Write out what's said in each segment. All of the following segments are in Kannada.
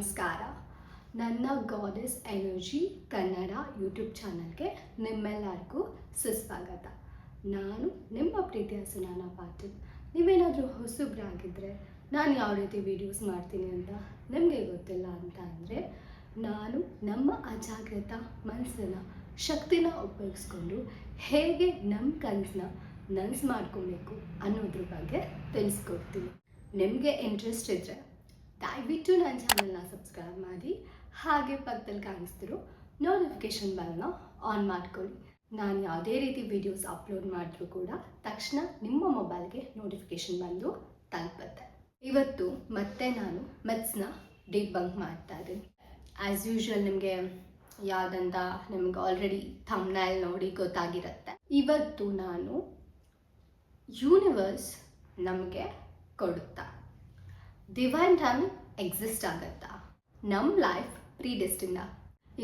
ನಮಸ್ಕಾರ. ನನ್ನ ಗಾಡೆಸ್ ಎನರ್ಜಿ ಕನ್ನಡ ಯೂಟ್ಯೂಬ್ ಚಾನಲ್ಗೆ ನಿಮ್ಮೆಲ್ಲರಿಗೂ ಸುಸ್ವಾಗತ. ನಾನು ನಿಮ್ಮ ಪ್ರೀತಿಯ ಸುನಾನ ಪಾಟೀಲ್. ನೀವೇನಾದರೂ ಹೊಸಬ್ರಾಗಿದ್ದರೆ ನಾನು ಯಾವ ರೀತಿ ವೀಡಿಯೋಸ್ ಮಾಡ್ತೀನಿ ಅಂತ ನಿಮಗೆ ಗೊತ್ತಿಲ್ಲ ಅಂತ ಅಂದರೆ, ನಾನು ನಮ್ಮ ಅಜಾಗ್ರತ ಮನಸ್ಸನ್ನು ಶಕ್ತಿನ ಉಪಯೋಗಿಸ್ಕೊಂಡು ಹೇಗೆ ನಮ್ಮ ಕನಸನ್ನ ನನ್ಸ್ ಮಾಡ್ಕೋಬೇಕು ಅನ್ನೋದ್ರ ಬಗ್ಗೆ ತಿಳಿಸ್ಕೊಡ್ತೀನಿ. ನಿಮಗೆ ಇಂಟ್ರೆಸ್ಟ್ ಇದ್ದರೆ ದಯವಿಟ್ಟು ನನ್ನ ಚಾನಲ್ನ ಸಬ್ಸ್ಕ್ರೈಬ್ ಮಾಡಿ, ಹಾಗೆ ಪಕ್ಕದಲ್ಲಿ ಕಾಣಿಸ್ತಿರೋ ನೋಟಿಫಿಕೇಶನ್ ಬೆಲ್ನ ಆನ್ ಮಾಡ್ಕೊಳ್ಳಿ. ನಾನು ಯಾವುದೇ ರೀತಿ ವಿಡಿಯೋಸ್ ಅಪ್ಲೋಡ್ ಮಾಡಿದ್ರೂ ಕೂಡ ತಕ್ಷಣ ನಿಮ್ಮ ಮೊಬೈಲ್ಗೆ ನೋಟಿಫಿಕೇಶನ್ ಬಂದು ತಲುಪುತ್ತೆ. ಇವತ್ತು ಮತ್ತೆ ನಾನು ಮೆತ್ಸ್ನ ಬಂಕ್ ಮಾಡ್ತಾ ಇದ್ದೀನಿ. ಆ್ಯಸ್ ಯೂಶ್ವಲ್ ನಿಮಗೆ ಯಾವುದಂತ ನಿಮ್ಗೆ ಆಲ್ರೆಡಿ ಥಮ್ನೈಲ್ ನೋಡಿ ಗೊತ್ತಾಗಿರುತ್ತೆ. ಇವತ್ತು ನಾನು ಯೂನಿವರ್ಸ್ ನಮಗೆ ಕೊಡುತ್ತಾ ಡಿವೈನ್ ಟೈಮ್ ಎಕ್ಸಿಸ್ಟ್ ಆಗತ್ತಾ ನಮ್ಮ ಲೈಫ್ ಪ್ರೀ ಡೆಸ್ಟಿನ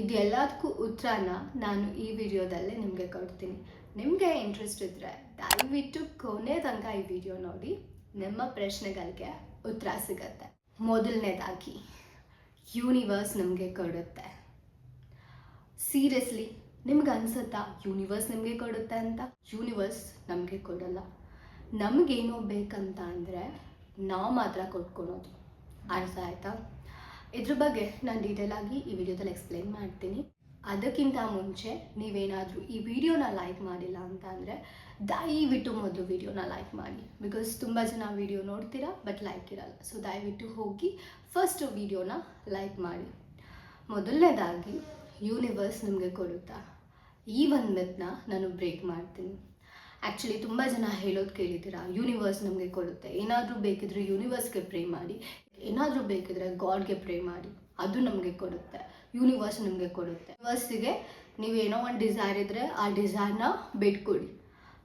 ಇದೆಲ್ಲದಕ್ಕೂ ಉತ್ತರನ ನಾನು ಈ ವಿಡಿಯೋದಲ್ಲೇ ನಿಮಗೆ ಕೊಡ್ತೀನಿ. ನಿಮಗೆ ಇಂಟ್ರೆಸ್ಟ್ ಇದ್ದರೆ ದಯವಿಟ್ಟು ಕೊನೆ ತನಕ ಈ ವಿಡಿಯೋ ನೋಡಿ. ನಿಮ್ಮ ಪ್ರಶ್ನೆಗಳಿಗೆ ಉತ್ತರ ಸಿಗತ್ತೆ. ಮೊದಲನೇದಾಗಿ ಯೂನಿವರ್ಸ್ ನಮಗೆ ಕೊಡುತ್ತೆ. ಸೀರಿಯಸ್ಲಿ ನಿಮ್ಗೆ ಅನ್ಸುತ್ತಾ ಯೂನಿವರ್ಸ್ ನಿಮಗೆ ಕೊಡುತ್ತೆ ಅಂತ? ಯೂನಿವರ್ಸ್ ನಮಗೆ ಕೊಡಲ್ಲ. ನಮಗೇನೋ ಬೇಕಂತ ಅಂದರೆ ನಾವು ಮಾತ್ರ ಕೊಟ್ಕೊಳೋದು ಅರ್ಥ ಆಯ್ತಾ? ಇದ್ರ ಬಗ್ಗೆ ನಾನು ಡೀಟೇಲ್ ಆಗಿ ಈ ವಿಡಿಯೋದಲ್ಲಿ ಎಕ್ಸ್ಪ್ಲೇನ್ ಮಾಡ್ತೀನಿ. ಅದಕ್ಕಿಂತ ಮುಂಚೆ ನೀವೇನಾದರೂ ಈ ವಿಡಿಯೋನ ಲೈಕ್ ಮಾಡಿಲ್ಲ ಅಂತ ಅಂದರೆ ದಯವಿಟ್ಟು ಮೊದಲು ವಿಡಿಯೋನ ಲೈಕ್ ಮಾಡಿ. ಬಿಕಾಸ್ ತುಂಬ ಜನ ವಿಡಿಯೋ ನೋಡ್ತೀರಾ ಬಟ್ ಲೈಕ್ ಇರಲ್ಲ. ಸೊ ದಯವಿಟ್ಟು ಹೋಗಿ ಫಸ್ಟ್ ವಿಡಿಯೋನ ಲೈಕ್ ಮಾಡಿ. ಮೊದಲನೇದಾಗಿ ಯೂನಿವರ್ಸ್ ನಿಮಗೆ ಕೊಡುತ್ತಾ? ಈ ಒಂದು ಮೆತ್ನ ನಾನು ಬ್ರೇಕ್ ಮಾಡ್ತೀನಿ. ಆ್ಯಕ್ಚುಲಿ ತುಂಬ ಜನ ಹೇಳೋದು ಕೇಳಿದ್ದೀರಾ? ಯೂನಿವರ್ಸ್ ನಮಗೆ ಕೊಡುತ್ತೆ. ಏನಾದರೂ ಬೇಕಿದ್ರೆ ಯೂನಿವರ್ಸ್ಗೆ ಪ್ರೇ ಮಾಡಿ. ಏನಾದರೂ ಬೇಕಿದ್ರೆ ಗಾಡ್ಗೆ ಪ್ರೇ ಮಾಡಿ. ಅದು ನಮಗೆ ಕೊಡುತ್ತೆ. ಯೂನಿವರ್ಸ್ ನಮಗೆ ಕೊಡುತ್ತೆ. ಯೂನಿವರ್ಸಿಗೆ ನೀವೇನೋ ಒಂದು ಡಿಸೈರ್ ಇದ್ದರೆ ಆ ಡಿಸೈರ್ನ ಬಿಟ್ಕೊಡಿ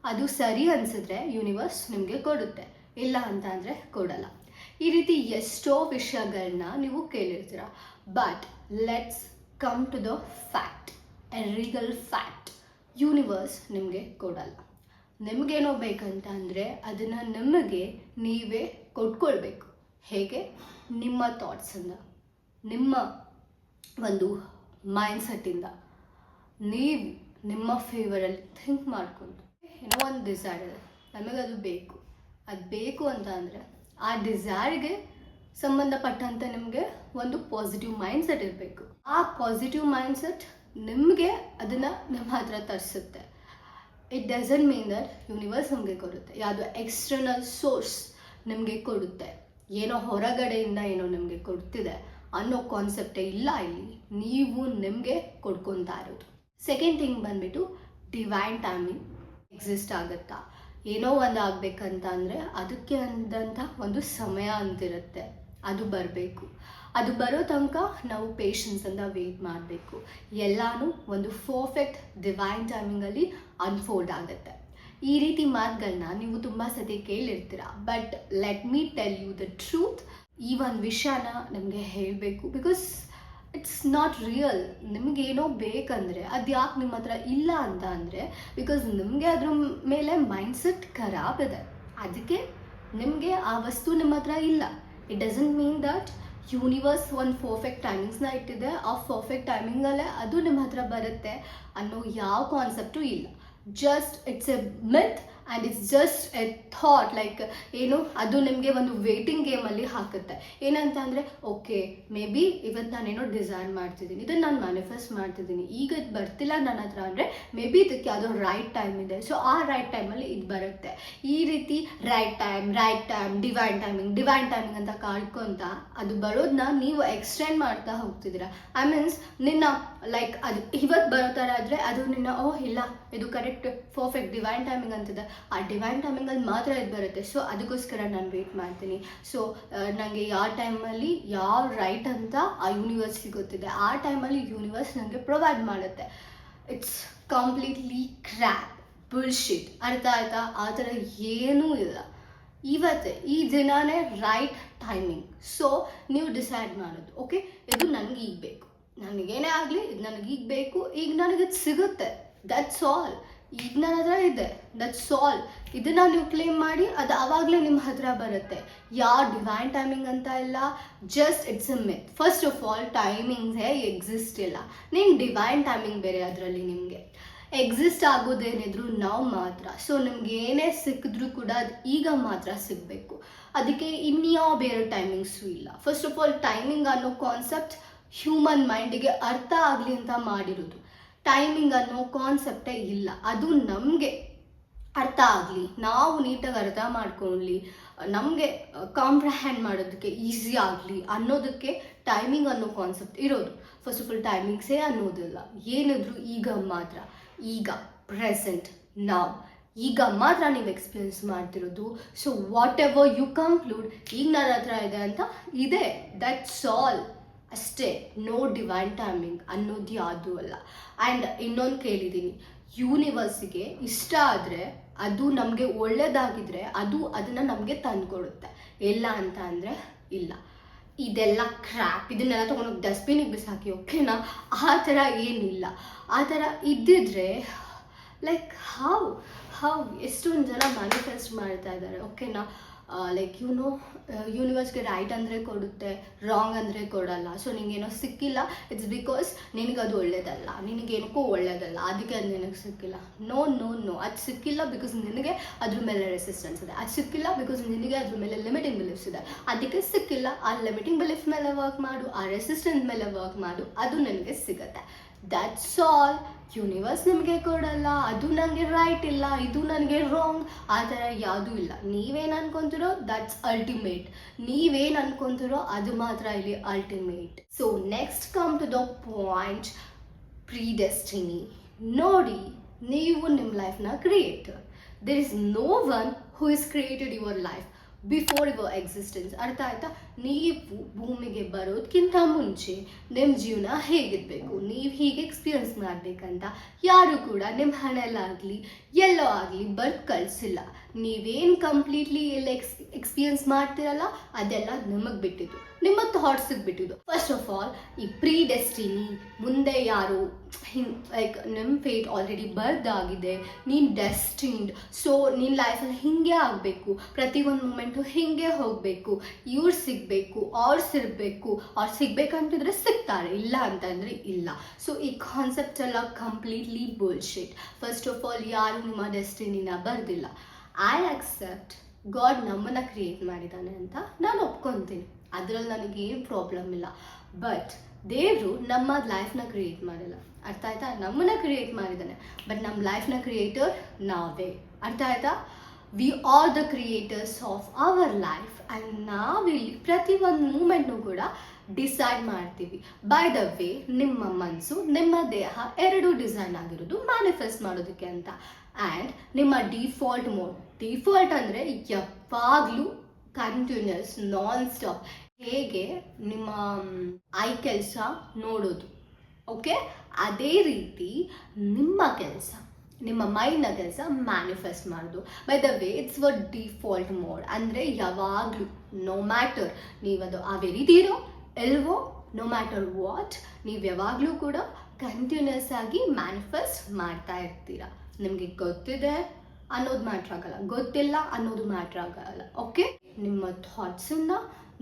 ಅದು ಸರಿ ಅನಿಸಿದ್ರೆ ಯೂನಿವರ್ಸ್ ನಿಮಗೆ ಕೊಡುತ್ತೆ. ಇಲ್ಲ ಅಂತ ಅಂದರೆ ಕೊಡಲ್ಲ. ಈ ರೀತಿ ಎಷ್ಟೋ ವಿಷಯಗಳನ್ನ ನೀವು ಕೇಳಿರ್ತೀರ. But let's come to the fact a regal fact universe ನಿಮಗೆ ಕೊಡಲ್ಲ. ನಿಮಗೇನೋ ಬೇಕಂತ ಅಂದರೆ ಅದನ್ನು ನಿಮಗೆ ನೀವೇ ಕೊಟ್ಕೊಳ್ಬೇಕು. ಹೇಗೆ? ನಿಮ್ಮ ಥಾಟ್ಸನ್ನು ನಿಮ್ಮ ಒಂದು ಮೈಂಡ್ಸೆಟ್ಟಿಂದ ನೀವು ನಿಮ್ಮ ಫೇವರಲ್ಲಿ ಥಿಂಕ್ ಮಾಡಿಕೊಂಡು. ಏನೋ ಒಂದು ಡಿಸೈರ್ ಇದೆ. ನಮಗದು ಬೇಕು. ಅದು ಬೇಕು ಅಂತ ಅಂದರೆ ಆ ಡಿಸೈರ್ಗೆ ಸಂಬಂಧಪಟ್ಟಂತೆ ನಿಮಗೆ ಒಂದು ಪಾಸಿಟಿವ್ ಮೈಂಡ್ಸೆಟ್ ಇರಬೇಕು. ಆ ಪಾಸಿಟಿವ್ ಮೈಂಡ್ಸೆಟ್ ನಿಮಗೆ ಅದನ್ನು ನಿಮ್ಮ ಹತ್ರ ತರಿಸುತ್ತೆ. It doesn't mean that universe ನಮಗೆ ಕೊಡುತ್ತೆ. ಯಾವುದು ಎಕ್ಸ್ಟರ್ನಲ್ ಸೋರ್ಸ್ ನಿಮಗೆ ಕೊಡುತ್ತೆ. ಏನೋ ಹೊರಗಡೆಯಿಂದ ಏನೋ ನಿಮಗೆ ಕೊಡ್ತಿದೆ ಅನ್ನೋ ಕಾನ್ಸೆಪ್ಟೇ ಇಲ್ಲ ಇಲ್ಲಿ. ನೀವು ನಿಮಗೆ ಕೊಡ್ಕೊತಾ ಇರೋದು. ಸೆಕೆಂಡ್ ಥಿಂಗ್ ಬಂದ್ಬಿಟ್ಟು ಡಿವೈನ್ ಟೈಮಿಂಗ್ ಎಕ್ಸಿಸ್ಟ್ ಆಗುತ್ತಾ? ಏನೋ ಒಂದು ಆಗಬೇಕಂತ ಅಂದರೆ ಅದಕ್ಕೆ ಅಂದಂಥ ಒಂದು ಸಮಯ ಅಂತಿರುತ್ತೆ. ಅದು ಬರಬೇಕು. ಅದು ಬರೋ ತನಕ ನಾವು ಪೇಷನ್ಸನ್ನು ವೇಟ್ ಮಾಡಬೇಕು. ಎಲ್ಲನೂ ಒಂದು ಪರ್ಫೆಕ್ಟ್ ಡಿವೈನ್ ಟೈಮಿಂಗಲ್ಲಿ ಅನ್ಫೋಲ್ಡ್ ಆಗುತ್ತೆ. ಈ ರೀತಿ ಮಾತುಗಳನ್ನ ನೀವು ತುಂಬ ಸತಿ ಕೇಳಿರ್ತೀರ. But let me tell you the truth ಈ ಒಂದು ವಿಷಯನ ನಮಗೆ ಹೇಳಬೇಕು. ಬಿಕಾಸ್ ಇಟ್ಸ್ ನಾಟ್ ರಿಯಲ್ ನಿಮಗೇನೋ ಬೇಕಂದರೆ, ಅದು ಯಾಕೆ ನಿಮ್ಮ ಹತ್ರ ಇಲ್ಲ ಅಂತ ಅಂದರೆ ಬಿಕಾಸ್ ನಿಮಗೆ ಅದ್ರ ಮೇಲೆ ಮೈಂಡ್ಸೆಟ್ ಖರಾಬ್ ಇದೆ. ಅದಕ್ಕೆ ನಿಮಗೆ ಆ ವಸ್ತು ನಿಮ್ಮ ಹತ್ರ ಇಲ್ಲ. It doesn't mean that universe ಒಂದು ಪರ್ಫೆಕ್ಟ್ ಟೈಮಿಂಗ್ಸ್ನ ಇಟ್ಟಿದೆ. ಆ ಪರ್ಫೆಕ್ಟ್ ಟೈಮಿಂಗಲ್ಲೇ ಅದು ನಿಮ್ಮ ಹತ್ರ ಬರುತ್ತೆ ಅನ್ನೋ ಯಾವ ಕಾನ್ಸೆಪ್ಟು ಇಲ್ಲ. Just it's a myth and it's just a thought like ಏನು, ಅದು ನಿಮಗೆ ಒಂದು ವೇಟಿಂಗ್ ಗೇಮಲ್ಲಿ ಹಾಕುತ್ತೆ. ಏನಂತ ಅಂದರೆ ಓಕೆ ಮೇ ಬಿ ಇವತ್ತು ನಾನೇನೋ ಡಿಸೈನ್ ಮಾಡ್ತಿದ್ದೀನಿ, ಇದನ್ನು ನಾನು ಮ್ಯಾನಿಫೆಸ್ಟ್ ಮಾಡ್ತಿದ್ದೀನಿ, ಈಗ ಇದು ಬರ್ತಿಲ್ಲ ನನ್ನ ಹತ್ರ ಅಂದರೆ ಮೇ ಬಿ ಇದಕ್ಕೆ ಯಾವುದೋ ರೈಟ್ ಟೈಮ್ ಇದೆ. ಸೊ ಆ ರೈಟ್ ಟೈಮಲ್ಲಿ ಇದು ಬರುತ್ತೆ. ಈ ರೀತಿ right time right time divine timing divine timing ಅಂತ ಕಾಡ್ಕೊಂತ ಅದು ಬರೋದನ್ನ ನೀವು ಎಕ್ಸ್ಟೆಂಡ್ ಮಾಡ್ತಾ ಹೋಗ್ತಿದ್ದೀರಾ. ಐ ಮೀನ್ಸ್ ನಿನ್ನ ಲೈಕ್ ಅದು ಇವತ್ತು ಬರೋ ಥರ ಆದರೆ ಅದು ನಿನ್ನ, ಓ, ಇಲ್ಲ, ಇದು ಕರೆಕ್ಟ್ ಪರ್ಫೆಕ್ಟ್ ಡಿವೈನ್ ಟೈಮಿಂಗ್ ಅಂತಿದೆ. ಆ ಡಿವೈನ್ ಟೈಮಿಂಗಲ್ಲಿ ಮಾತ್ರ ಇದು ಬರುತ್ತೆ. ಸೊ ಅದಕ್ಕೋಸ್ಕರ ನಾನು ವೇಟ್ ಮಾಡ್ತೀನಿ. ಸೊ ನನಗೆ ಯಾವ ಟೈಮಲ್ಲಿ ಯಾವ ರೈಟ್ ಅಂತ ಆ ಯೂನಿವರ್ಸ್ ಗೊತ್ತಿದೆ ಆ ಟೈಮಲ್ಲಿ ಯೂನಿವರ್ಸ್ ನನಗೆ ಪ್ರೊವೈಡ್ ಮಾಡುತ್ತೆ. ಇಟ್ಸ್ ಕಂಪ್ಲೀಟ್ಲಿ ಕ್ರ್ಯಾಪ್ ಬುಲ್ಶಿಟ್ ಅರ್ಥ ಆಯ್ತಾ? ಆ ಥರ ಏನೂ ಇಲ್ಲ. ಇವತ್ತೇ, ಈ ದಿನನೇ ರೈಟ್ ಟೈಮಿಂಗ್ ಸೊ ನೀವು ಡಿಸೈಡ್ ಮಾಡೋದು ಓಕೆ ಇದು ನನಗೆ ಈಗ ಬೇಕು. ನನಗೇನೇ ಆಗಲಿ, ಇದು ನನಗೆ ಈಗ ಬೇಕು. ಈಗ ನನಗೆ ಇದು ಸಿಗುತ್ತೆ. ದಟ್ಸ್ ಆಲ್ ಈಗ ನನ್ನ ಹತ್ರ ಇದೆ ದಟ್ಸ್ ಆಲ್ ಇದನ್ನ ನೀವು ಕ್ಲೇಮ್ ಮಾಡಿ, ಅದು ಆವಾಗಲೇ ನಿಮ್ಮ ಹತ್ರ ಬರುತ್ತೆ. ಯಾವ ಡಿವೈನ್ ಟೈಮಿಂಗ್ ಅಂತ ಇಲ್ಲ. Just it's a myth first of all ಟೈಮಿಂಗ್ಸೇ exist ಇಲ್ಲ. ನೀನು ಡಿವೈನ್ ಟೈಮಿಂಗ್ ಬೇರೆ ಅದರಲ್ಲಿ ನಿಮಗೆ. ಎಕ್ಸಿಸ್ಟ್ ಆಗೋದೇನಿದ್ರು ನಾವು ಮಾತ್ರ. ಸೊ ನಿಮ್ಗೆ ಏನೇ ಸಿಕ್ಕಿದ್ರೂ ಕೂಡ ಅದು ಈಗ ಮಾತ್ರ ಸಿಗಬೇಕು. ಅದಕ್ಕೆ ಇನ್ಯಾವ ಬೇರೆ ಟೈಮಿಂಗ್ಸು ಇಲ್ಲ. ಫಸ್ಟ್ ಆಫ್ ಆಲ್ ಟೈಮಿಂಗ್ ಅನ್ನೋ ಕಾನ್ಸೆಪ್ಟ್ ಹ್ಯೂಮನ್ ಮೈಂಡಿಗೆ ಅರ್ಥ ಆಗಲಿ ಅಂತ ಮಾಡಿರೋದು. ಟೈಮಿಂಗ್ ಅನ್ನೋ ಕಾನ್ಸೆಪ್ಟೇ ಇಲ್ಲ. ಅದು ನಮಗೆ ಅರ್ಥ ಆಗಲಿ. ನಾವು ನೀಟಾಗಿ ಅರ್ಥ ಮಾಡ್ಕೊಳ್ಳಿ. ನಮಗೆ ಕಾಂಪ್ರಹ್ಯಾಂಡ್ ಮಾಡೋದಕ್ಕೆ ಈಸಿ ಆಗಲಿ ಅನ್ನೋದಕ್ಕೆ ಟೈಮಿಂಗ್ ಅನ್ನೋ ಕಾನ್ಸೆಪ್ಟ್ ಇರೋದು. ಫಸ್ಟ್ ಆಫ್ ಆಲ್ ಟೈಮಿಂಗ್ಸೇ ಅನ್ನೋದಿಲ್ಲ. ಏನಿದ್ರು ಈಗ ಮಾತ್ರ. ಈಗ ಪ್ರೆಸೆಂಟ್ ನಾವು ಈಗ ಮಾತ್ರ ನೀವು ಎಕ್ಸ್ಪೀರಿಯನ್ಸ್ ಮಾಡ್ತಿರೋದು. So whatever you conclude ಈಗ ನನ್ನ ಹತ್ರ ಇದೆ ಅಂತ ಇದೆ. ದಟ್ಸ್ ಆಲ್ ಅಷ್ಟೇ ನೋ ಡಿವೈನ್ ಟೈಮಿಂಗ್ ಅನ್ನೋದು ಯಾವುದೂ ಅಲ್ಲ. ಆ್ಯಂಡ್ ಇನ್ನೊಂದು ಕೇಳಿದ್ದೀನಿ ಯೂನಿವರ್ಸಿಗೆ ಇಷ್ಟ ಆದರೆ ಅದು ನಮಗೆ ಒಳ್ಳೆಯದಾಗಿದ್ರೆ ಅದು ಅದನ್ನು ನಮಗೆ ತಂದುಕೊಡುತ್ತೆ. ಎಲ್ಲ ಅಂತ ಅಂದರೆ ಇಲ್ಲ. ಇದೆಲ್ಲ ಕ್ರ್ಯಾಪ್ ಇದನ್ನೆಲ್ಲ ತೊಗೊಂಡೋಗಿ ಡಸ್ಟ್ಬಿನಿಗೆ ಬಿಸಾಕಿ ಓಕೆನಾ ಆ ಥರ ಏನಿಲ್ಲ. ಆ ಥರ ಇದ್ದಿದ್ರೆ ಲೈಕ್ ಹೌ ಹೌ ಎಷ್ಟೊಂದು ಜನ ಮ್ಯಾನಿಫೆಸ್ಟ್ ಮಾಡ್ತಾ ಇದ್ದಾರೆ ಓಕೆನಾ ಲೈಕ್ ಯುನೋ ಯೂನಿವರ್ಸ್ಗೆ ರೈಟ್ ಅಂದರೆ ಕೊಡುತ್ತೆ ರಾಂಗ್ ಅಂದರೆ ಕೊಡಲ್ಲ. ಸೊ ನಿನಗೇನೋ ಸಿಕ್ಕಿಲ್ಲ ಇಟ್ಸ್ ಬಿಕಾಸ್ ನಿನಗದು ಒಳ್ಳೇದಲ್ಲ. ನಿನಗೇನಕ್ಕೂ ಒಳ್ಳೇದಲ್ಲ. ಅದಕ್ಕೆ ಅದು ನಿನಗೆ ಸಿಕ್ಕಿಲ್ಲ. ನೋ ನೋ ನೋ ಅದು ಸಿಕ್ಕಿಲ್ಲ ಬಿಕಾಸ್ ನಿನಗೆ ಅದ್ರ ಮೇಲೆ ರೆಸಿಸ್ಟೆನ್ಸ್ ಇದೆ. ಅದು ಸಿಕ್ಕಿಲ್ಲ ಬಿಕಾಸ್ ನಿನಗೆ ಅದ್ರ ಮೇಲೆ ಲಿಮಿಟಿಂಗ್ ಬಿಲೀಫ್ಸ್ ಇದೆ. ಅದಕ್ಕೆ ಸಿಕ್ಕಿಲ್ಲ. ಆ ಲಿಮಿಟಿಂಗ್ ಬಿಲೀಫ್ ಮೇಲೆ ವರ್ಕ್ ಮಾಡು. ಆ ರೆಸಿಸ್ಟೆನ್ಸ್ ಮೇಲೆ ವರ್ಕ್ ಮಾಡು. ಅದು ನಿನಗೆ ಸಿಗುತ್ತೆ. ದಟ್ಸ್ ಆಲ್ ಯೂನಿವರ್ಸ್ ನಿಮಗೆ ಕೊಡಲ್ಲ, ಅದು ನನಗೆ ರೈಟ್ ಇಲ್ಲ, ಇದು ನನಗೆ ರಾಂಗ್ ಆ ಥರ ಯಾವುದೂ ಇಲ್ಲ. ನೀವೇನು ಅನ್ಕೊಂತೀರೋ ದಟ್ಸ್ ಅಲ್ಟಿಮೇಟ್ ನೀವೇನು ಅನ್ಕೊಂತೀರೋ, ಅದು ಮಾತ್ರ ಇಲ್ಲಿ ultimate so next come to the point predestiny ನೋಡಿ, ನೀವು ನಿಮ್ಮ ಲೈಫ್ನ creator there is no one who is created your life before your existence ಅರ್ಥ ಆಯ್ತಾ? ನೀವು ಭೂಮಿಗೆ ಬರೋದಕ್ಕಿಂತ ಮುಂಚೆ ನಿಮ್ಮ ಜೀವನ ಹೇಗಿರಬೇಕು? ನೀವು ಹೀಗೆ ಎಕ್ಸ್ಪೀರಿಯನ್ಸ್ ಮಾಡಬೇಕಂತ ಯಾರು ಕೂಡ ನಿಮ್ಮ ಹಣಲ್ಲಾಗಲಿ, ಎಲ್ಲೋ ಆಗಲಿ ಬರ್ದು ಕಳಿಸಿಲ್ಲ. ನೀವೇನು ಕಂಪ್ಲೀಟ್ಲಿ ಎಲ್ಲ ಎಕ್ಸ್ ಎಕ್ಸ್ಪೀರಿಯನ್ಸ್ ಮಾಡ್ತಿರಲ್ಲ, ಅದೆಲ್ಲ ನಮಗೆ ಬಿಟ್ಟಿದ್ದು. ನಿಮ್ಮ ಥಾಟ್ಸಿಗೆ ಬಿಟ್ಟಿದ್ದು ಫಸ್ಟ್ ಆಫ್ ಆಲ್ ಈ ಪ್ರೀ ಡೆಸ್ಟಿನಿ ಮುಂದೆ ಯಾರು ಲೈಕ್ ನಿಮ್ಮ ಫೇಟ್ ಆಲ್ರೆಡಿ ಬರ್ದಾಗಿದೆ ನೀನು ಡೆಸ್ಟಿನ್ಡ್ ಸೊ ನಿನ್ನ ಲೈಫಲ್ಲಿ ಹಿಂಗೆ ಆಗಬೇಕು. ಪ್ರತಿಯೊಂದು ಮೂಮೆಂಟು ಹಿಂಗೆ ಹೋಗಬೇಕು. ಇವ್ರು ಸಿಗಬೇಕು, ಅವ್ರು ಸಿಗಬೇಕು ಅವ್ರು ಸಿಗ್ಬೇಕಂತಿದ್ರೆ ಸಿಗ್ತಾರೆ. ಇಲ್ಲ ಅಂತಂದರೆ ಇಲ್ಲ. ಸೊ ಈ ಕಾನ್ಸೆಪ್ಟ್ ಎಲ್ಲ completely bullshit first of all ಯಾರು ನಿಮ್ಮ ಡೆಸ್ಟಿನಿನ ಬರ್ದಿಲ್ಲ. ಐ ಆಕ್ಸೆಪ್ಟ್ ಗಾಡ್ ನಮ್ಮನ್ನು ಕ್ರಿಯೇಟ್ ಮಾಡಿದ್ದಾನೆ ಅಂತ ನಾನು ಒಪ್ಕೊತೀನಿ. ಅದರಲ್ಲಿ ನನಗೇನು ಪ್ರಾಬ್ಲಮ್ ಇಲ್ಲ. ಬಟ್ ದೇವರು ನಮ್ಮ ಲೈಫ್ನ ಕ್ರಿಯೇಟ್ ಮಾಡಿಲ್ಲ. ಅರ್ಥ ಆಯ್ತಾ? ನಮ್ಮನ್ನ ಕ್ರಿಯೇಟ್ ಮಾಡಿದ್ದಾನೆ. ಬಟ್ ನಮ್ಮ ಲೈಫ್ನ ಕ್ರಿಯೇಟರ್ ನಾವೇ. ಅರ್ಥ ಆಯ್ತಾ? We are the creators of our life and ನಾವಿಲ್ಲಿ ಪ್ರತಿ ಒಂದು ಮೂಮೆಂಟ್ನು ಕೂಡ ಡಿಸೈಡ್ ಮಾಡ್ತೀವಿ. ಬೈ ದ ವೇ ನಿಮ್ಮ ಮನಸ್ಸು ನಿಮ್ಮ ದೇಹ ಎರಡು ಡಿಸೈನ್ ಆಗಿರೋದು ಮ್ಯಾನಿಫೆಸ್ಟ್ ಮಾಡೋದಕ್ಕೆ ಅಂತ. ಆ್ಯಂಡ್ ನಿಮ್ಮ ಡಿಫಾಲ್ಟ್ ಮೋಡ್ ಡಿಫಾಲ್ಟ್ ಅಂದರೆ ಯಾವಾಗಲೂ ಕಂಟಿನ್ಯೂಸ್ ನಾನ್ ಸ್ಟಾಪ್ ಹೇಗೆ ನಿಮ್ಮ ಐ ಕೆಲಸ ನೋಡೋದು. ಓಕೆ ಅದೇ ರೀತಿ ನಿಮ್ಮ ಕೆಲಸ, ನಿಮ್ಮ ಮೈಂಡ್ನ ಕೆಲಸ ಮ್ಯಾನಿಫೆಸ್ಟ್ ಮಾಡೋದು. By the way it's our default mode ಅಂದರೆ ಯಾವಾಗಲೂ ನೋ ಮ್ಯಾಟರ್ ನೀವದು ಅವೆರಿದೀರೋ ಎಲ್ವೋ ನೋ ಮ್ಯಾಟರ್ ವಾಟ್ ನೀವು ಯಾವಾಗಲೂ ಕೂಡ ಕಂಟಿನ್ಯೂಸ್ ಆಗಿ ಮ್ಯಾನಿಫೆಸ್ಟ್ ಮಾಡ್ತಾ ಇರ್ತೀರ. ನಿಮಗೆ ಗೊತ್ತಿದೆ? ಅನ್ನೋದು ಮ್ಯಾಟ್ರ್ ಆಗಲ್ಲ. ಗೊತ್ತಿಲ್ಲ ಅನ್ನೋದು ಮ್ಯಾಟ್ರ್ ಆಗಲ್ಲ. ಓಕೆ ನಿಮ್ಮ ಥಾಟ್ಸಿಂದ